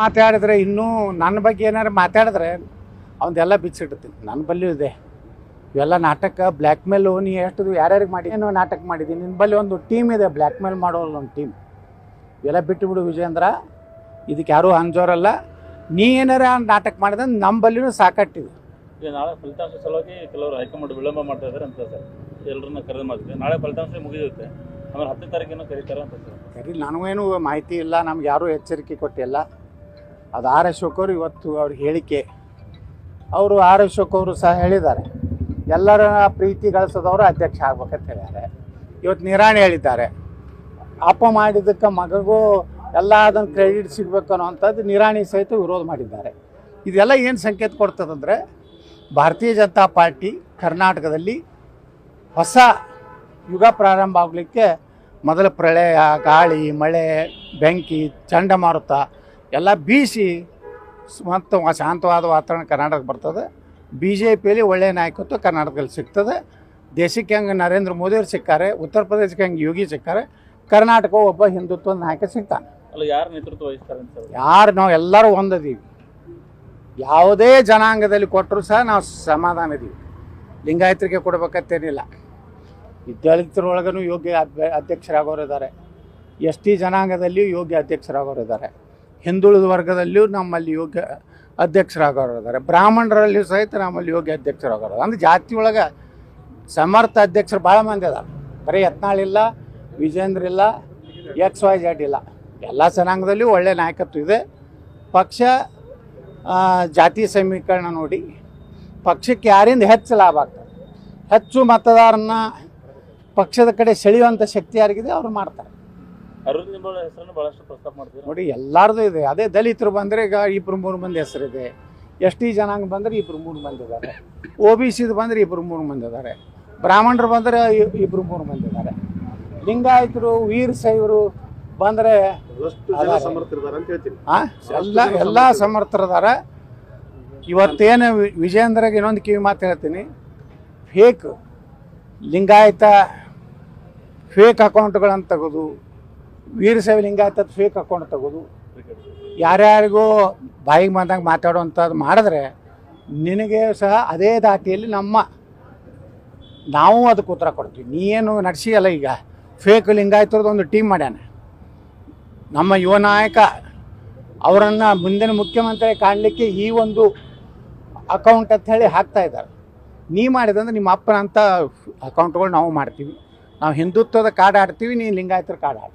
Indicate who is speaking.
Speaker 1: ಮಾತಾಡಿದ್ರೆ ಇನ್ನೂ ನನ್ನ ಬಗ್ಗೆ ಏನಾರು ಮಾತಾಡಿದ್ರೆ ಅವನ್ನೆಲ್ಲ ಬಿಚ್ಚಿಡ್ತೀನಿ. ನನ್ನ ಬಲ್ಲಿಯೂ ಇದೆ. ಇವೆಲ್ಲ ನಾಟಕ ಬ್ಲ್ಯಾಕ್ ಮೇಲು ನೀ ಎಷ್ಟು ಯಾರ್ಯಾರಿಗೆ ಮಾಡಿ ಏನೋ ನಾಟಕ ಮಾಡಿದ್ದೀನಿ. ನಿನ್ನ ಬಲ್ಲಿ ಒಂದು ಟೀಮ್ ಇದೆ ಬ್ಲ್ಯಾಕ್ ಮೇಲ್ ಮಾಡೋಲ್ಲ ಒಂದು ಟೀಮ್. ಇವೆಲ್ಲ ಬಿಟ್ಟು ಬಿಡು ವಿಜೇಂದ್ರ ಇದಕ್ಕೆ ಯಾರೂ ಅಂಜೋರಲ್ಲ ನೀ ಏನಾರ ನಾಟಕ ಮಾಡಿದ್ರೆ ನಮ್ಮ ಬಲ್ಲಿನೂ ಸಾಕಟ್ಟಿದೆ.
Speaker 2: ಈಗ ನಾಳೆ ಫಲಿತಾಂಶ ಸಲುವಾಗಿ ಕೆಲವರು ಹೈಕಮಾಂಡ್ ವಿಳಂಬ ಮಾಡ್ತಾ ಇದ್ದಾರೆ ಅಂತ ಸರ್. ಎಲ್ಲರನ್ನ ಕರೆದು ಮಾಡ್ತೀವಿ ನಾಳೆ ಫಲಿತಾಂಶ ಮುಗಿದಿರುತ್ತೆ ಆಮೇಲೆ ಹತ್ತನೇ ತಾರೀಕಿನ ಕರೀತಾರೆ ಅಂತ ಸರ್.
Speaker 1: ಸರಿ ನನಗೇನು ಮಾಹಿತಿ ಇಲ್ಲ. ನಮ್ಗೆ ಯಾರೂ ಎಚ್ಚರಿಕೆ ಕೊಟ್ಟಿಲ್ಲ. ಅದು ಆರ್ ಅಶೋಕ್ ಅವರು ಇವತ್ತು ಅವ್ರಿಗೆ ಹೇಳಿಕೆ. ಅವರು ಆರ್ ಅಶೋಕ್ ಅವರು ಸಹ ಹೇಳಿದ್ದಾರೆ. ಎಲ್ಲರ ಪ್ರೀತಿ ಗಳಿಸೋದವರು ಅಧ್ಯಕ್ಷ ಆಗ್ಬೇಕಂತ ಹೇಳಿದ್ದಾರೆ. ಇವತ್ತು ನಿರಾಣಿ ಹೇಳಿದ್ದಾರೆ. ಅಪ್ಪ ಮಾಡಿದ್ದಕ್ಕೆ ಮಗಗೂ ಎಲ್ಲ ಅದನ್ನು ಕ್ರೆಡಿಟ್ ಸಿಗಬೇಕು ಅನ್ನೋವಂಥದ್ದು ನಿರಾಣಿ ಸಹಿತ ವಿರೋಧ ಮಾಡಿದ್ದಾರೆ. ಇದೆಲ್ಲ ಏನು ಸಂಕೇತ ಕೊಡ್ತದಂದರೆ ಭಾರತೀಯ ಜನತಾ ಪಾರ್ಟಿ ಕರ್ನಾಟಕದಲ್ಲಿ ಹೊಸ ಯುಗ ಪ್ರಾರಂಭ ಆಗಲಿಕ್ಕೆ ಮೊದಲ ಪ್ರಳಯ, ಗಾಳಿ, ಮಳೆ, ಬೆಂಕಿ ಚಂಡಮಾರುತ ಎಲ್ಲ ಬೀಸಿ ಸ್- ಮತ್ತು ಶಾಂತವಾದ ವಾತಾವರಣ ಕರ್ನಾಟಕಕ್ಕೆ ಬರ್ತದೆ. ಬಿ ಜೆ ಪಿಯಲ್ಲಿ ಒಳ್ಳೆಯ ನಾಯಕತ್ವ ಕರ್ನಾಟಕದಲ್ಲಿ ಸಿಗ್ತದೆ. ದೇಶಕ್ಕೆ ಹಂಗೆ ನರೇಂದ್ರ ಮೋದಿಯವ್ರು ಸಿಕ್ಕಾರೆ ಉತ್ತರ ಪ್ರದೇಶಕ್ಕೆ ಹಂಗೆ ಯೋಗಿ ಸಿಕ್ಕಾರೆ ಕರ್ನಾಟಕ ಒಬ್ಬ ಹಿಂದುತ್ವದ ನಾಯಕ ಸಿಗ್ತಾನೆ.
Speaker 2: ಅಲ್ಲ ಯಾರು ನೇತೃತ್ವ ವಹಿಸ್ತಾರೆ
Speaker 1: ಯಾರು ನಾವು ಎಲ್ಲರೂ ಒಂದದೀವಿ. ಯಾವುದೇ ಜನಾಂಗದಲ್ಲಿ ಕೊಟ್ಟರು ಸಹ ನಾವು ಸಮಾಧಾನ ಇದೀವಿ. ಲಿಂಗಾಯತರಿಗೆ ಕೊಡ್ಬೇಕತ್ತೇನಿಲ್ಲ ಈ ದಲಿತರೊಳಗೂ ಯೋಗ್ಯ ಅಧ್ಯಕ್ಷರಾಗೋರು ಇದ್ದಾರೆ. ಎಸ್ ಟಿ ಜನಾಂಗದಲ್ಲಿಯೂ ಯೋಗ್ಯ ಅಧ್ಯಕ್ಷರಾಗೋರು ಇದ್ದಾರೆ. ಹಿಂದುಳಿದ ವರ್ಗದಲ್ಲಿಯೂ ನಮ್ಮಲ್ಲಿ ಯೋಗ್ಯ ಅಧ್ಯಕ್ಷರಾಗೋರು ಇದ್ದಾರೆ. ಬ್ರಾಹ್ಮಣರಲ್ಲಿಯೂ ಸಹಿತ ನಮ್ಮಲ್ಲಿ ಯೋಗ್ಯ ಅಧ್ಯಕ್ಷರಾಗೋರು ಅಂದ್ರೆ ಜಾತಿ ಒಳಗೆ ಸಮರ್ಥ ಅಧ್ಯಕ್ಷರು ಭಾಳ ಮಂದಿ ಅದಾರ ಬರೀ ಯತ್ನಾಳ್ ಇಲ್ಲ, ವಿಜೇಂದ್ರ ಇಲ್ಲ ಎಕ್ಸ್ ವೈ ಜೆಡ್ ಇಲ್ಲ. ಎಲ್ಲ ಜನಾಂಗದಲ್ಲೂ ಒಳ್ಳೆ ನಾಯಕತ್ವ ಇದೆ. ಪಕ್ಷ ಜಾತಿ ಸಮೀಕರಣ ನೋಡಿ. ಪಕ್ಷಕ್ಕೆ ಯಾರಿಂದ ಹೆಚ್ಚು ಲಾಭ ಆಗ್ತದೆ? ಹೆಚ್ಚು ಮತದಾರನ್ನ ಪಕ್ಷದ ಕಡೆ ಸೆಳೆಯುವಂಥ ಶಕ್ತಿ ಯಾರಿಗಿದೆ? ಅವ್ರು ಮಾಡ್ತಾರೆ.
Speaker 2: ಅರವಿಂದ್ ನಿಂಬಾಳ ಹೆಸರನ್ನು ಬಹಳಷ್ಟು ಪ್ರಸ್ತಾಪ ಮಾಡ್ತೀವಿ
Speaker 1: ನೋಡಿ ಎಲ್ಲಾರ್ದು ಇದೆ. ಅದೇ ದಲಿತರು ಬಂದ್ರೆ ಈಗ ಇಬ್ಬರು ಮೂರು ಮಂದಿ ಹೆಸರಿದೆ ಎಸ್ ಟಿ ಜನಾಂಗ ಬಂದ್ರೆ ಇಬ್ರು ಮೂರು ಮಂದಿ ಇದ್ದಾರೆ ಒ ಬಿ ಸಿದು ಬಂದ್ರೆ ಇಬ್ಬರು ಮೂರು ಮಂದಿ ಇದ್ದಾರೆ ಬ್ರಾಹ್ಮಣರು ಬಂದ್ರೆ ಇಬ್ರು ಇಬ್ಬರು ಮೂರು ಮಂದಿ ಇದ್ದಾರೆ ಲಿಂಗಾಯತರು ವೀರ ಶೈವರು ಬಂದರೆ ಎಲ್ಲ ಎಲ್ಲ ಸಮರ್ಥರದಾರ ಇವತ್ತೇನು ವಿಜೇಂದ್ರಗೆ ಇನ್ನೊಂದು ಕಿವಿ ಮಾತು ಹೇಳ್ತೀನಿ. ಫೇಕ್ ಲಿಂಗಾಯತ ಫೇಕ್ ಅಕೌಂಟ್ಗಳನ್ನು ತೆಗೆದು ವೀರಶೈವ ಲಿಂಗಾಯತ ಫೇಕ್ ಅಕೌಂಟ್ ತೆಗೋದು. ಯಾರ್ಯಾರಿಗೂ ಬಾಯಿಗೆ ಬಂದಾಗ ಮಾತಾಡುವಂಥದ್ದು ಮಾಡಿದ್ರೆ ನಿನಗೆ ಸಹ ಅದೇ ದಾಟಿಯಲ್ಲಿ ನಮ್ಮ ನಾವು ಅದಕ್ಕೆ ಉತ್ತರ ಕೊಡ್ತೀವಿ. ನೀ ಏನು ನಡೆಸಿಯಲ್ಲ ಈಗ. ಫೇಕ್ ಲಿಂಗಾಯತರದ್ದು ಒಂದು ಟೀಮ್ ಮಾಡ್ಯಾನ. ನಮ್ಮ ಯುವ ನಾಯಕ ಅವರನ್ನು ಮುಂದಿನ ಮುಖ್ಯಮಂತ್ರಿ ಕಾಣಲಿಕ್ಕೆ ಈ ಒಂದು ಅಕೌಂಟ್ ಅಂತ ಹೇಳಿ ಹಾಕ್ತಾ ಇದ್ದಾರೆ. ನೀ ಮಾಡಿದಂದ್ರೆ ನಿಮ್ಮ ಅಪ್ಪನಂಥ ಅಕೌಂಟ್ಗಳು ನಾವು ಮಾಡ್ತೀವಿ. ನಾವು ಹಿಂದುತ್ವದ ಕಾರ್ಡ್ ಆಡ್ತೀವಿ ನೀ ಲಿಂಗಾಯತರ ಕಾರ್ಡ್ ಆಡ್ತೀವಿ